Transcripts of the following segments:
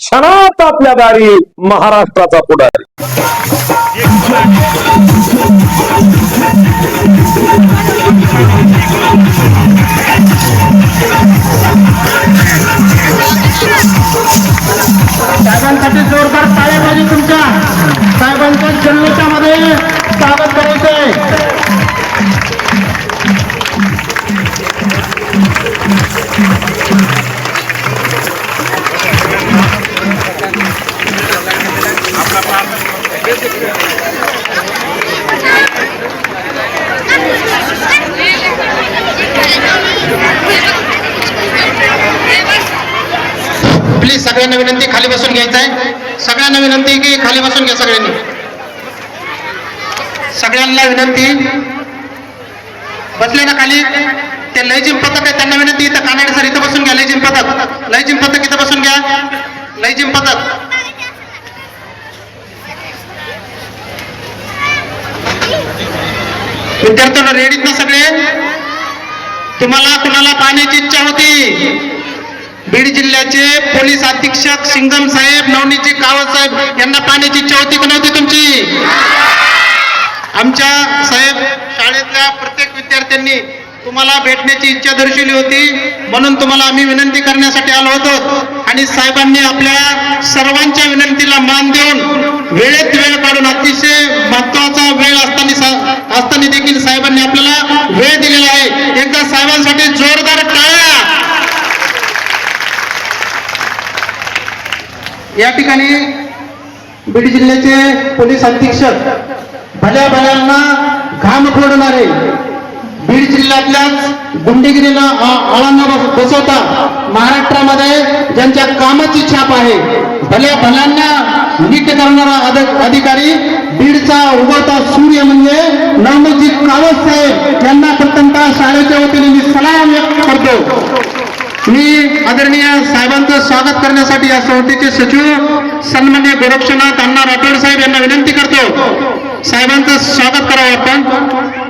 क्षणात आपल्या दारी महाराष्ट्राचा पुढारी. साहेबांसाठी जोरदार टाळ्या पाहिजे तुमच्या. साहेबांच्या जन्मच्या मध्ये स्वागत करायचंय सगळ्यांना विनंती खाली बसून घ्यायचं आहे सगळ्यांना विनंती की खाली बसून घ्या सगळ्यांनी. सगळ्यांना विनंती. बसले ना खाली? ते लयजिम पथक आहे त्यांना विनंती. इथं कानाडे सर इथं बसून घ्या लयजिम पथक. लयजिम पथक इथं बसून घ्या. लयजिम पथक. विद्यार्थ्यांना रेडीत ना सगळे? तुम्हाला कुणाला पाहण्याची इच्छा होती? बीड जिल्ह्याचे पोलीस अधीक्षक सिंगम साहेब नवनीतजी कावत साहेब यांना पाहण्याची इच्छा होती की नव्हती तुमची. आमच्या साहेब शाळेतल्या प्रत्येक विद्यार्थ्यांनी तुम्हाला भेटण्याची इच्छा दर्शवली होती. म्हणून तुम्हाला आम्ही विनंती करण्यासाठी आलो होतो. आणि साहेबांनी आपल्या सर्वांच्या विनंतीला मान देऊन वेळेत वेळ काढून अतिशय महत्त्वाचा वेळ असताना देखील साहेबांनी आपल्याला वेळ दिलेला आहे एकदा साहेबांसाठी जोरदार टाळ्या या ठिकाणी बीड जिल्ह्याचे पोलीस अधीक्षक भल्या भल्यांना घाम फोडणारे बीड जिल्ह्यातल्याच गुंडगिरीला आळांना बसवता महाराष्ट्रामध्ये ज्यांच्या कामाची छाप आहे भल्या भल्यांना नीट करणारा अधिकारी बीडचा उगवता सूर्य म्हणजे नवमजी कावत साहेब. यांना प्रत्यंत शाळेच्या वतीने मी सलाम व्यक्त आदरणीय साहेबांचं स्वागत करण्यासाठी या संस्थेचे सचिव सन्मान्य गोरक्षनाथ अण्णा राठोड साहेब यांना विनंती करतो. साहेबांचं स्वागत करावं आपण.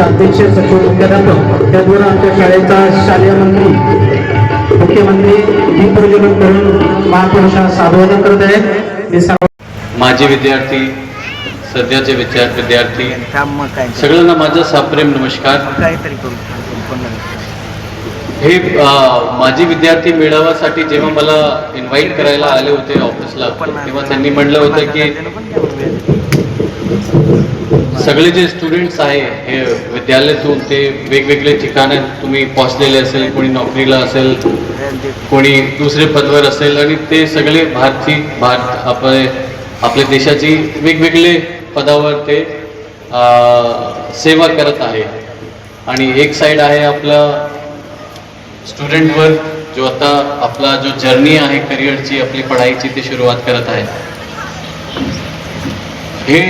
संस्थेचे अध्यक्ष सचिव मुख्याध्यापक त्याचबरोबर आमच्या शाळेचा शालेय मंत्री मुख्यमंत्री दीपप्रज्वलन करून महापुरुषास अभिवादन करत आहेत. मी माझे विद्यार्थी सध्याचे विचार विद्यार्थी सगळ्यांना माझा साप्रेम नमस्कार. हे माजी विद्यार्थी मेळाव्यासाठी जेव्हा मला इन्व्हाइट करायला आले होते ऑफिसला तेव्हा त्यांनी म्हणलं होतं की सगळे जे स्टुडंट्स आहे हे विद्यालयातून ते वेगवेगळे ठिकाणं तुम्ही पोहोचलेले असेल कोणी नोकरीला असेल कोणी दुसरे पदवर असेल आणि ते सगळे भारती भारत आपले आपल्या देशाची वेगवेगळे पदावर ते सेवा करत आहे. आणि एक साईड आहे आपलं स्टुडंटवर जो आता आपला जो जर्नी आहे करिअरची आपली पढाईची ती सुरुवात करत आहे. हे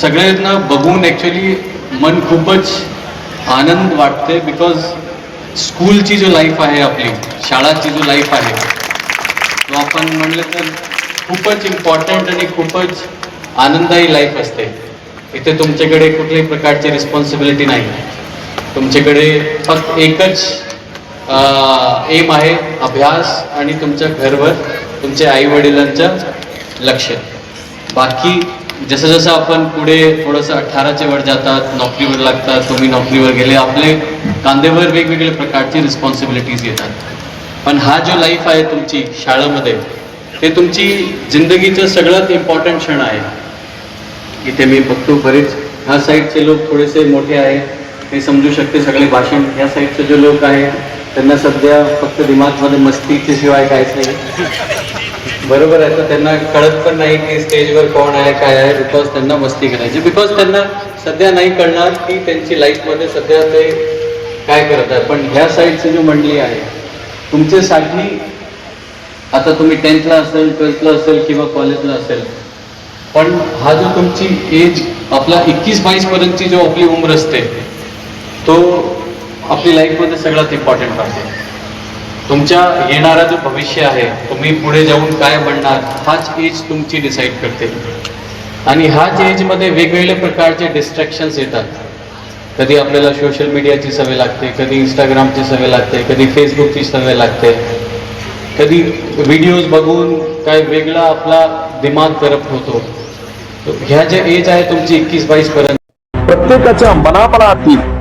सगळ्यांना बघून ॲक्च्युली मन खूपच आनंद वाटते बिकॉज स्कूलची जो लाईफ आहे आपली शाळाची जो लाईफ आहे तो आपण म्हणलं तर खूपच इम्पॉर्टंट आणि खूपच आनंददायी लाईफ असते. इथे तुमच्याकडे कुठल्याही प्रकारची रिस्पॉन्सिबिलिटी नाही. तुमच्याकडे फक्त एकच एम आहे अभ्यास आणि तुमच्या घरवर तुमच्या आई वडिलांचं लक्ष. बाकी जसं जसं आपण पुढे थोडंसं अठराच्या वर जातात नोकरीवर लागतात तुम्ही नोकरीवर गेले आपले कांदेवर वेगवेगळ्या प्रकारची रिस्पॉन्सिबिलिटीज येतात. पण हा जो लाईफ आहे तुमची शाळेमध्ये ते तुमची जिंदगीचं सगळ्यात इम्पॉर्टंट क्षण आहे. इथे मी बघतो बरेच ह्या साईडचे लोक थोडेसे मोठे आहेत. ते समजू शकते सगळे भाषण ह्या साईडचे जे लोक आहे त्यांना सध्या फक्त दिमागमध्ये मस्तीच्या शिवाय काहीच नाही. बरोबर आहे. तर त्यांना कळत पण नाही की स्टेजवर कोण आहे काय आहे बिकॉज त्यांना मस्ती करायची. बिकॉज त्यांना सध्या नाही कळणार की त्यांची लाईफमध्ये सध्या ते काय करत आहे पण ह्या साईडची जी मंडळी आहे तुमच्यासाठी आता तुम्ही टेन्थला असेल ट्वेल्थला असेल किंवा कॉलेजला असेल पण हा जो तुमची एज आपला एकवीस बावीस पर्यंतची जो आपली उम्र असते तो आपली लाईफमध्ये सगळ्यात इम्पॉर्टंट राहते तुमच्या येणारा जो भविष्य आहे तुम्ही पुढे जाऊन काय बनणार हाच एज तुमची डिसाईड करते. आणि ह्याच एजमध्ये वेगवेगळ्या प्रकारचे डिस्ट्रॅक्शन्स येतात. कधी आपल्याला सोशल मीडियाची सवय लागते कधी इंस्टाग्रामची सवय लागते कधी फेसबुकची सवय लागते. कधी व्हिडिओज बघून काय वेगळा आपला दिमाग करप्ट होतो. ह्या जे एज आहे तुमची एकवीस बावीस पर्यंत. प्रत्येकाच्या मनामनातील